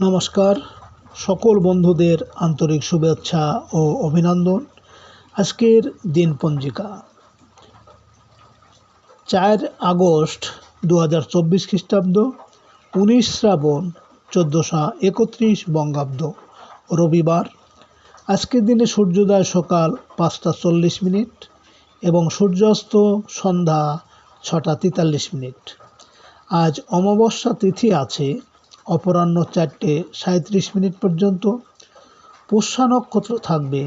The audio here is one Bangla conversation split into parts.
নমস্কার। সকল বন্ধুদের আন্তরিক শুভেচ্ছা ও অভিনন্দন। আজকের দিন পঞ্জিকা। চার আগস্ট দু হাজার চব্বিশ খ্রিস্টাব্দ, উনিশ শ্রাবণ চোদ্দোশো একত্রিশ বঙ্গাব্দ, রবিবার। আজকের দিনে সূর্যোদয় সকাল পাঁচটা চল্লিশ মিনিট এবং সূর্যাস্ত সন্ধ্যা ছটা তেতাল্লিশ মিনিট। আজ অমাবস্যা তিথি আছে অপরাহ্ন চারটে সাঁত্রিশ মিনিট পর্যন্ত পুষ্যা নক্ষত্র থাকবে।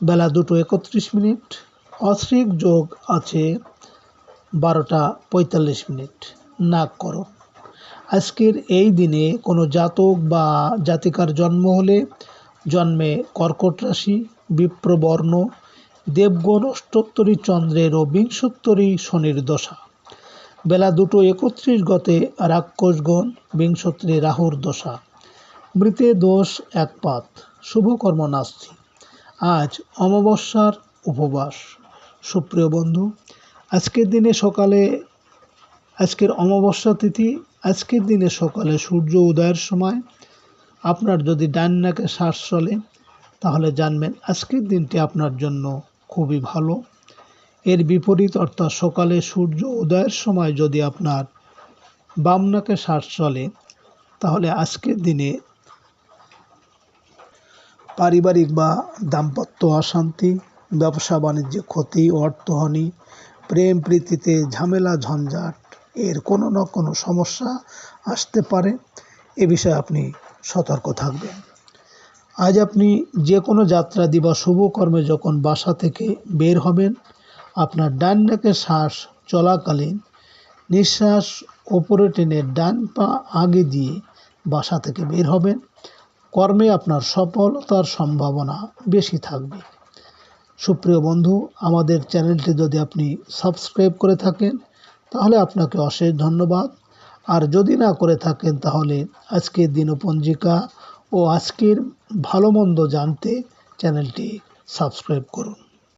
বেলা দুটো একত্রিশ মিনিট অশ্রিক যোগ আছে বারোটা পঁয়তাল্লিশ মিনিট। নাক করো। আজকের এই দিনে কোনো জাতক বা জাতিকার জন্ম হলে জন্মে কর্কট রাশি, বিপ্রবর্ণ, দেবগণ অষ্টোত্তরী চন্দ্রের ও বিংশোত্তরী শনির দশা। বেলা দুটো একত্রিশ গতে রাক্ষসগণ বিংশত্রী রাহুর দশা। মৃতে দোষ একপাত শুভকর্ম নাস্তি। আজ অমাবস্যার উপবাস। সুপ্রিয় বন্ধু, আজকের দিনে সকালে, আজকের অমাবস্যা তিথি, আজকের দিনে সকালে সূর্য উদয়ের সময় আপনার যদি ডান নাকে শ্বাস চলে, তাহলে জানবেন আজকের দিনটি আপনার জন্য খুবই ভালো। এর বিপরীত অর্থাৎ সকালে সূর্য উদয়ের সময় যদি আপনার বামনাকে শ্বাস চলে, তাহলে আজকের দিনে পারিবারিক বা দাম্পত্য অশান্তি, ব্যবসা বাণিজ্যে ক্ষতি, অর্থহানি, প্রেম প্রীতিতে ঝামেলা, ঝঞ্ঝাট, এর কোনো না কোনো সমস্যা আসতে পারে। এ বিষয়ে আপনি সতর্ক থাকবেন। আজ আপনি যে কোনো যাত্রা দিবা শুভ কর্মে যখন বাসা থেকে বের হবেন আপনার ডান নাকের শ্বাস চলাকালীন নিঃশ্বাস ওপরে টেনে ডান পা আগে দিয়ে বাসা থেকে বের হবেন। কর্মে আপনার সফলতার সম্ভাবনা বেশি থাকবে। সুপ্রিয় বন্ধু, আমাদের চ্যানেলটি যদি আপনি সাবস্ক্রাইব করে থাকেন, তাহলে আপনাকে অশেষ ধন্যবাদ। আর যদি না করে থাকেন, তাহলে আজকের দিনপঞ্জিকা ও আজকের ভালো মন্দ জানতে চ্যানেলটি সাবস্ক্রাইব করুন।